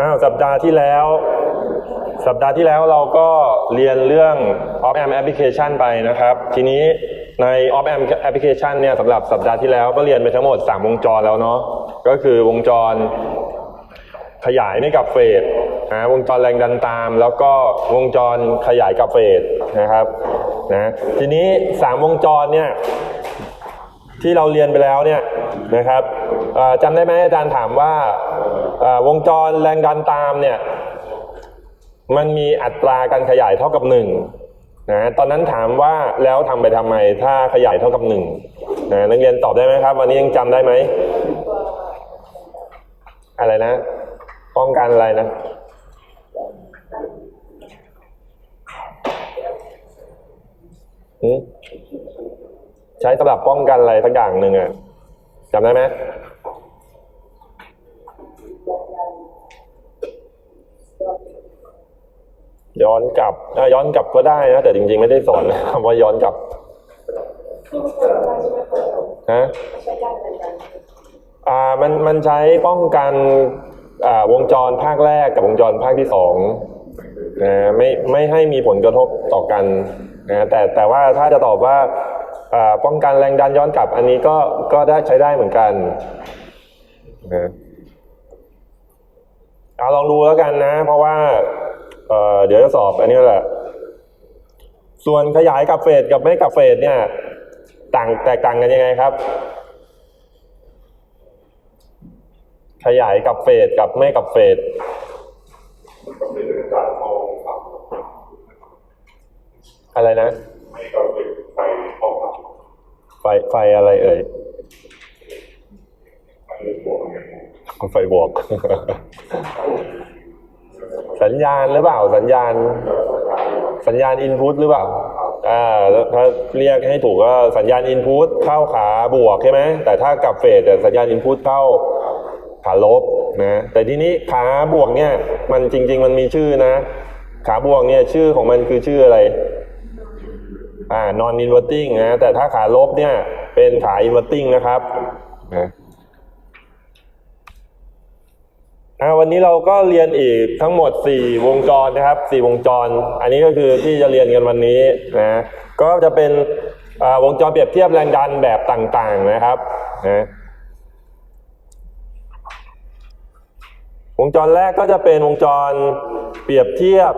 อ้าวสัปดาห์ที่แล้ว สัปดาห์ที่แล้วเราก็เรียนเรื่อง Op Amp Application ไปนะครับ ทีนี้ใน Op Amp Application เนี่ยสำหรับสัปดาห์ที่แล้วก็เรียนไปทั้งหมด 3 วงจรแล้วเนาะก็คือวงจรขยายไม่กับเฟสนะวงจรแรงดันตาม แล้วก็วงจรขยายกับเฟสนะครับนะทีนี้ 3 วงจรเนี่ย ที่เราเรียนไปแล้วเนี่ยนะครับจำได้ไหมอาจารย์ถามว่าวงจรแรงดันตามเนี่ยมันมีอัตราการขยายเท่ากับ1นะตอนนั้นถามว่าแล้วทำไปทำไมถ้าขยายเท่ากับ1นะนักเรียนตอบได้ไหมครับ วันนี้ยังจำได้ไหมอะไรนะ ป้องกันอะไรนะหืม ใช้สำหรับป้องกันอะไรสักอย่างหนึ่งอะจำได้ไหมย้อนกลับย้อนกลับก็ได้นะ แต่จริงๆไม่ได้สอนคำว่าย้อนกลับฮะอ่ามันมันใช้ป้องกันอ่าวงจรภาคแรกกับวงจรภาคที่สองนะไม่ไม่ให้มีผลกระทบต่อกันนะแต่แต่ว่าถ้าจะตอบว่า ป้องกันแรงดันย้อนกลับ อันนี้ก็ก็ได้ใช้ได้เหมือนกันนะเอาลองดูแล้วกันนะ เพราะว่าเอ่อเดี๋ยวจะสอบอันนี้แหละ ส่วนขยายกับเฟสกับไม่กับเฟสเนี่ยต่างแตกต่างกันยังไงครับ ขยายกับเฟสกับไม่กับเฟสอะไรนะไฟไไฟอะไรเอ่ยไฟบวก สัญญาณหรือเปล่า สัญญาณ สัญญาณอินพุตหรือเปล่าอ่าถ้าเรียกให้ถูกก็สัญญาณอินพุตเข้าขาบวกใช่ไหมแต่ถ้ากับเฟสแต่สัญญาณอินพุตเข้าขาลบนะแต่ทีนี้ขาบวกเนี่ย มันจริง ๆ มันมีชื่อนะ ขาบวกเนี่ยชื่อของมันคือชื่ออะไร อ่า non inverting นะแต่ถ้าขาลบเนี่ย เป็นขา inverting นะครับนะวันนี้เราก็เรียนอีกทั้งหมด 4 วงจรนะครับ 4 วงจร อันนี้ก็คือที่จะเรียนกันวันนี้นะก็จะเป็นวงจรเปรียบเทียบแรงดันแบบต่างๆนะครับนะวงจรแรกก็จะเป็นวงจรเปรียบเทียบ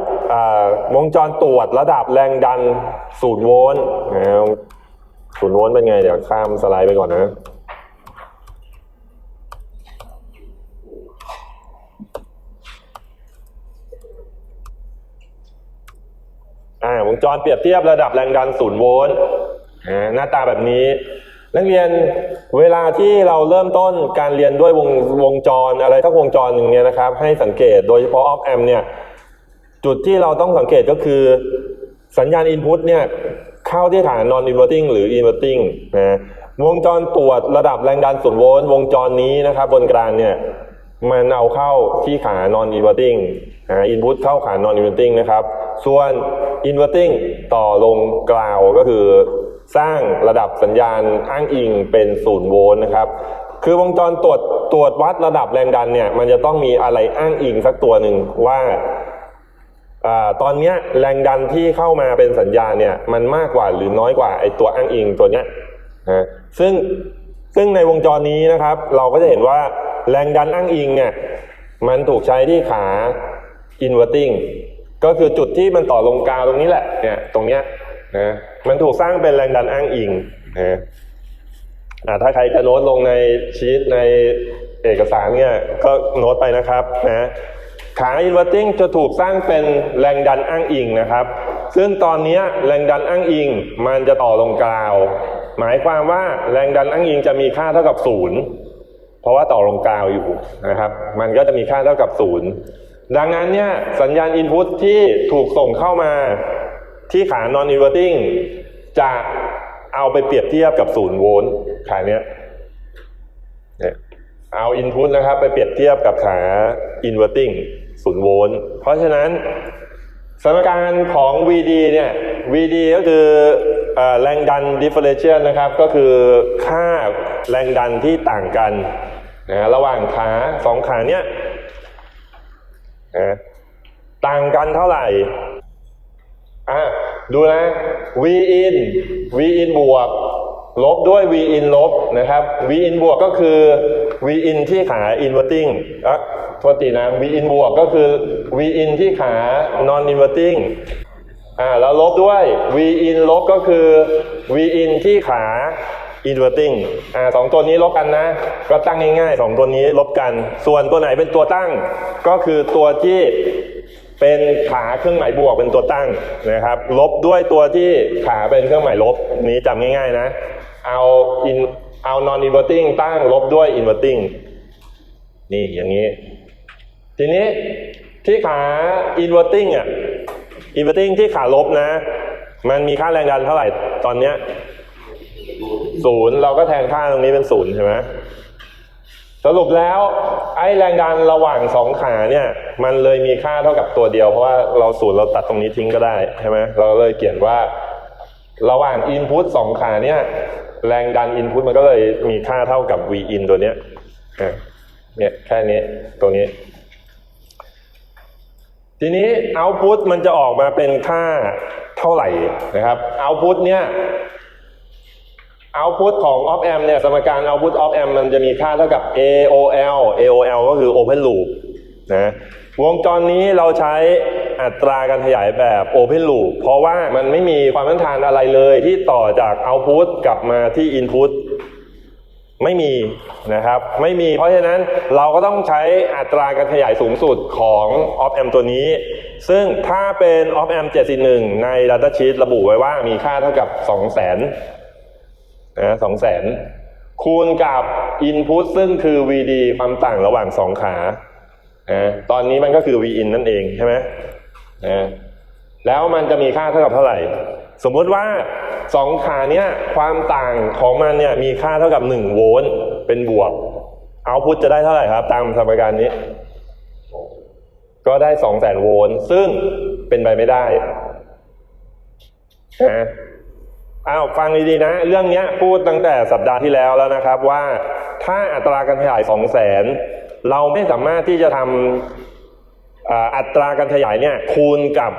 วงจรตรวจระดับแรงดัน ศูนย์โวลต์นะศูนย์โวลต์เป็นไง เดี๋ยวข้ามสไลด์ไปก่อนนะ อ่าวงจรเปรียบเทียบระดับแรงดันศูนย์โวลต์อ่าหน้าตาแบบนี้ นักเรียนเวลาที่เราเริ่มต้นการเรียนด้วยวงวงจรอะไรทั้งวงจรหนึ่งเนี่ยนะครับ ให้สังเกตโดยเฉพาะออฟแอมเนี่ยจุดที่เราต้องสังเกตก็คือ สัญญาณ Input เนี่ยเข้าที่ฐาน non inverting หรือ inverting นะวงจรตรวจระดับแรงดันศูนย์โวลต์วงจรนี้นะครับ บนกลางเนี่ยมันเอาเข้าที่ขา non inverting นะ input เข้าขา non inverting นะครับ ส่วน inverting ต่อลงกล่าวก็คือสร้างระดับสัญญาณอ้างอิงเป็นศูนย์โวลต์นะครับ คือวงจรตรวจตรวจวัดระดับแรงดันเนี่ย มันจะต้องมีอะไรอ้างอิงสักตัวหนึ่งว่า ตอนนี้แรงดันที่เข้ามาเป็นสัญญาณเนี่ยมันมากกว่าหรือน้อยกว่าไอตัวอ้างอิงตัวเนี้ยนะซึ่งซึ่งในวงจรนี้นะครับ เราก็จะเห็นว่าแรงดันอ้างอิงเนี่ยมันถูกใช้ที่ขา inverting ก็คือจุดที่มันต่อลงกาวตรงนี้แหละเนี่ยตรงเนี้ยนะมันถูกสร้างเป็นแรงดันอ้างอิงนะถ้าใครจะโน้ตลงในชีตในเอกสารเนี่ยก็โน้ตไปนะครับนะ ขา inverting จะถูกสร้างเป็นแรงดันอ้างอิงนะครับ ซึ่งตอนนี้แรงดันอ้างอิงมันจะต่อลงกราว หมายความว่าแรงดันอ้างอิงจะมีค่าเท่ากับศูนย์เพราะว่าต่อลงกราวอยู่นะครับ มันก็จะมีค่าเท่ากับศูนย์ดังนั้นเนี่ยสัญญาณ input ที่ถูกส่งเข้ามาที่ขา non inverting จะเอาไปเปรียบเทียบกับศูนย์โวลต์ขาเนี้ยเนี่ยเอา input นะครับ ไปเปรียบเทียบกับขา inverting 0โวลต์เพราะฉะนั้นสมการของ VD เนี่ย VD ก็คืออแรงดัน differential นะครับ ก็คือค่าแรงดันที่ต่างกันนะระหว่างขาสองขาเนี้ยนะต่างกันเท่าไหร่อะดูนะ v in v in บวก ลบด้วย v in ลบนะครับ v in บวกก็คือ v in ที่ขา inverting อะโทษทีนะ v in บวกก็คือ v in ที่ขา non inverting อ่าแล้วลบด้วย v in ลบก็คือ v in ที่ขา inverting อ่าสองตัวนี้ลบกันนะ ก็ตั้งง่ายๆสองตัวนี้ลบกัน ส่วนตัวไหนเป็นตัวตั้ง ก็คือตัวที่เป็นขาเครื่องหมายบวกเป็นตัวตั้งนะครับ ลบด้วยตัวที่ขาเป็นเครื่องหมายลบนี้จำง่าย ๆ นะ เอา in เอา non inverting ตั้งลบด้วย inverting นี่อย่างนี้ ทีนี้ที่ขา inverting อะ inverting ที่ขาลบนะ มันมีค่าแรงดันเท่าไหร่ตอนเนี้ยศูนย์เราก็แทนค่าตรงนี้เป็นศูนย์ใช่ไหมสรุปแล้วไอ้แรงดันระหว่างสองขาเนี่ย มันเลยมีค่าเท่ากับตัวเดียวเพราะว่าเราศูนย์เราตัดตรงนี้ทิ้งก็ได้ใช่ไหมเราเลยเขียนว่า ระหว่าง input สองขาเนี่ย แรงดัน input มันก็เลยมีค่าเท่ากับ v in ตัวเนี้ยเนี่ยแค่นี้ตัวนี้ ทีนี้ output มันจะออกมาเป็นค่าเท่าไหร่นะครับ output เนี่ย output ของ op amp เนี่ยสมการ output op amp มันจะมีค่าเท่ากับ AOL AOL ก็คือ open loop นะวงจรนี้เราใช้ อัตราการขยายแบบ open loop เพราะว่ามันไม่มีความต้านทานอะไรเลยที่ต่อจาก output กลับมาที่ input ไม่มีนะครับไม่มี เพราะฉะนั้นเราก็ต้องใช้อัตราการขยายสูงสุดของ op amp ตัวนี้ ซึ่งถ้าเป็น op amp 741 ใน data sheet ระบุไว้ว่ามีค่าเท่ากับ 200,000นะ200,000คูณกับ input ซึ่งคือ VD ความต่างระหว่าง 2 ขานะตอนนี้มันก็คือ Vin นั่นเองใช่ไหม นะแล้วมันจะมีค่าเท่ากับเท่าไหร่ สมมุติว่าสองขาเนี้ยความต่างของมันเนี่ยมีค่าเท่ากับ1โวลต์เป็นบวกเอาพุทจะได้เท่าไหร่ครับ ตามสมการนี้ ก็ได้2 0 0 0 0โวลต์ซึ่งเป็นไปไม่ได้นะอ้าวฟังดีๆนะ เรื่องนี้พูดตั้งแต่สัปดาห์ที่แล้วแล้วนะครับว่าถ้าอัตราการขยาย2 0 0 0 0 0เราไม่สามารถที่จะทำ อัตราการขยายเนี่ยคูณกับ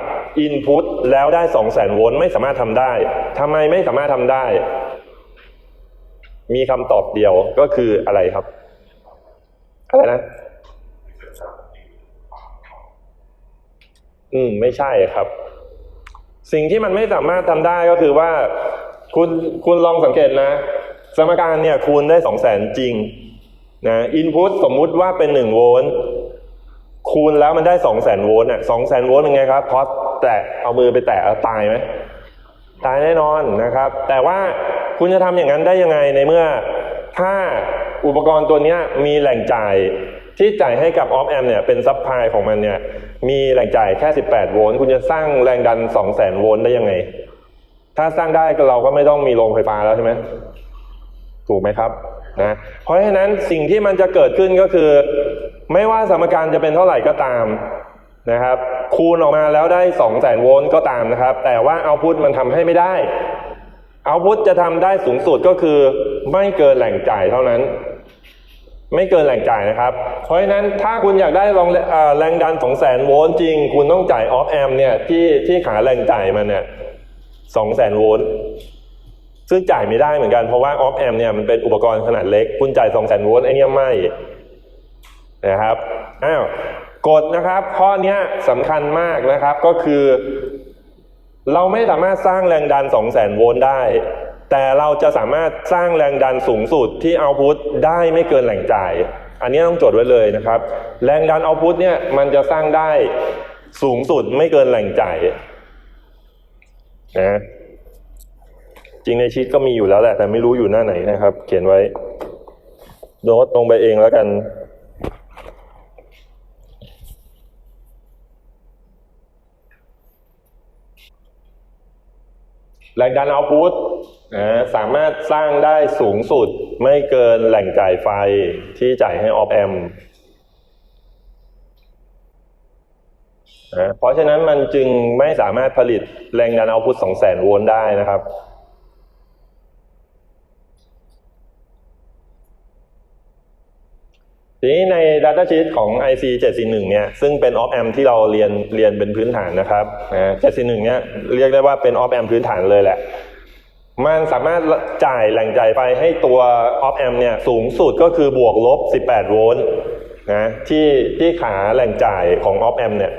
Input แล้วได้ 2 0 0 0 0 0 โวลต์ไม่สามารถทำได้ทำไมไม่สามารถทำได้ มีคำตอบเดียวก็คืออะไรครับ อะไรนะ อืม ไม่ใช่ครับ สิ่งที่มันไม่สามารถทำได้ก็คือว่า คุณคุณลองสังเกตนะ สมการเนี่ยคูณได้ 2 0 0 0 0 0 จริงนะอินพุตสมมุติว่าเป็น 1 โวลต์ คูณแล้วมันได้สองแสนโวลต์อะสองแสนโวลต์เป็นไงครับพอแตะเอามือไปแตะตายไหมตายแน่นอนนะครับ แต่ว่าคุณจะทำอย่างนั้นได้ยังไงในเมื่อ ถ้าอุปกรณ์ตัวเนี้มีแหล่งจ่ายที่จ่ายให้กับออฟแอมเนี่ยเป็นซับพลายของมันเนี่ยมีแหล่งจ่ายแค่ 18 โวลต์คุณจะสร้างแรงดัน2แสนโวลต์ได้ยังไง ถ้าสร้างได้เราก็ไม่ต้องมีโรงไฟฟ้าแล้วใช่ไหมถูกไหมครับ นะเพราะฉะนั้นสิ่งที่มันจะเกิดขึ้นก็คือ ไม่ว่าสมการจะเป็นเท่าไหร่ก็ตามนะครับ คูณออกมาแล้วได้2 0 0 0 0 0โวลต์ก็ตามนะครับ แต่ว่าเอาพุทมันทำให้ไม่ได้เอาพุทจะทำได้สูงสุดก็คือ ไม่เกินแหล่งจ่ายเท่านั้น ไม่เกินแหล่งจ่ายนะครับ เพราะฉะนั้นถ้าคุณอยากได้รองแรงดัน2 0 0 0 0 0โวลต์จริง คุณต้องจ่ายออฟแอมเนี่ยที่ที่ขาแรงจ่ายมันเนี่ย2 0 0 0 0 0โวลต์ ซึ่งจ่ายไม่ได้เหมือนกันเพราะว่าออฟแอมเนี่ยมันเป็นอุปกรณ์ขนาดเล็ก คุณจ่าย2 0 0 0 0โวลต์ไอเนี่ยไม่นะครับอ้าวกฎนะครับข้อเนี้ยสำคัญมากนะครับก็คือ เราไม่สามารถสร้างแรงดัน2 0 0 0 0 0 โวลต์ได้ แต่เราจะสามารถสร้างแรงดันสูงสุดที่เอาพุทได้ไม่เกินแหล่งจ่าย อันนี้ต้องจดไว้เลยนะครับ แรงดันเอาพุทเนี่ยมันจะสร้างได้สูงสุดไม่เกินแหล่งจ่ายนะ จริงในชีตก็มีอยู่แล้วแหละ แต่ไม่รู้อยู่หน้าไหนนะครับ เขียนไว้โน้ตลงไปเองแล้วกัน แรงดันเอาพุตสามารถสร้างได้สูงสุดไม่เกินแหล่งจ่ายไฟที่จ่ายให้ออฟแอมเพราะฉะนั้นมันจึงไม่สามารถผลิตแรงดันเอาพุต200,000โวลต์ได้นะครับ ทีนี้ใน Data Sheet ของ IC 741เนี่ยซึ่งเป็น Op Amp ที่เราเรียนเรียนเป็นพื้นฐานนะครับนะ741เนี่ยเรียกได้ว่าเป็น Op Amp พื้นฐานเลยแหละ มันสามารถจ่ายแหล่งจ่ายไฟให้ตัว Op Amp เนี่ยสูงสุดก็คือบวกลบ 18 โวลต์นะที่ที่ขาแหล่งจ่ายของ Op Amp เนี่ย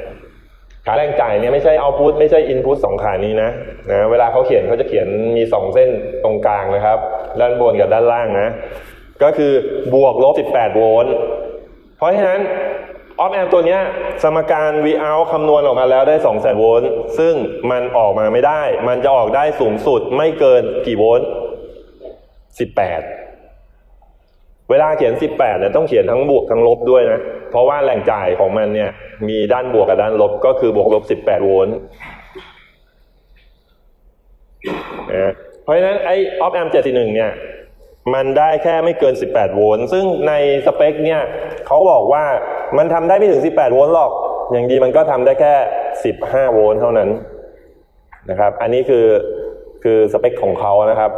ขาแรงจ่ายเนี่ยไม่ใช่เอาพุทไม่ใช่อินพุตสองขานี้นะนะเวลาเขาเขียนเขาจะเขียนมีสองเส้นตรงกลางนะครับ ด้านบนกับด้านล่างนะ ก็คือบวกลบ 18 โวลต์ ราะฉะนั้นออฟแอมตัวนี้สมการ V out คำนวณออกมาแล้วได้2 0 0 0 0 0โวลต์ซึ่งมันออกมาไม่ได้ มันจะออกได้สูงสุดไม่เกินกี่โวลต์18 เวลาเขียน 18เนี่ยต้องเขียนทั้งบวกทั้งลบด้วยนะ เพราะว่าแหล่งจ่ายของมันเนี่ย มีด้านบวกกับด้านลบก็คือบวกลบ 18 โวลต์นะเพราะฉะนั้นไอ้ออฟแอม741เนี่ย มันได้แค่ไม่เกิน 18 โวลต์ซึ่งในสเปคเนี่ยเขาบอกว่ามันทำได้ไม่ถึง 18 โวลต์หรอก อย่างดีมันก็ทำได้แค่ 15 โวลต์เท่านั้นนะครับ อันนี้คือคือสเปคของเขานะครับ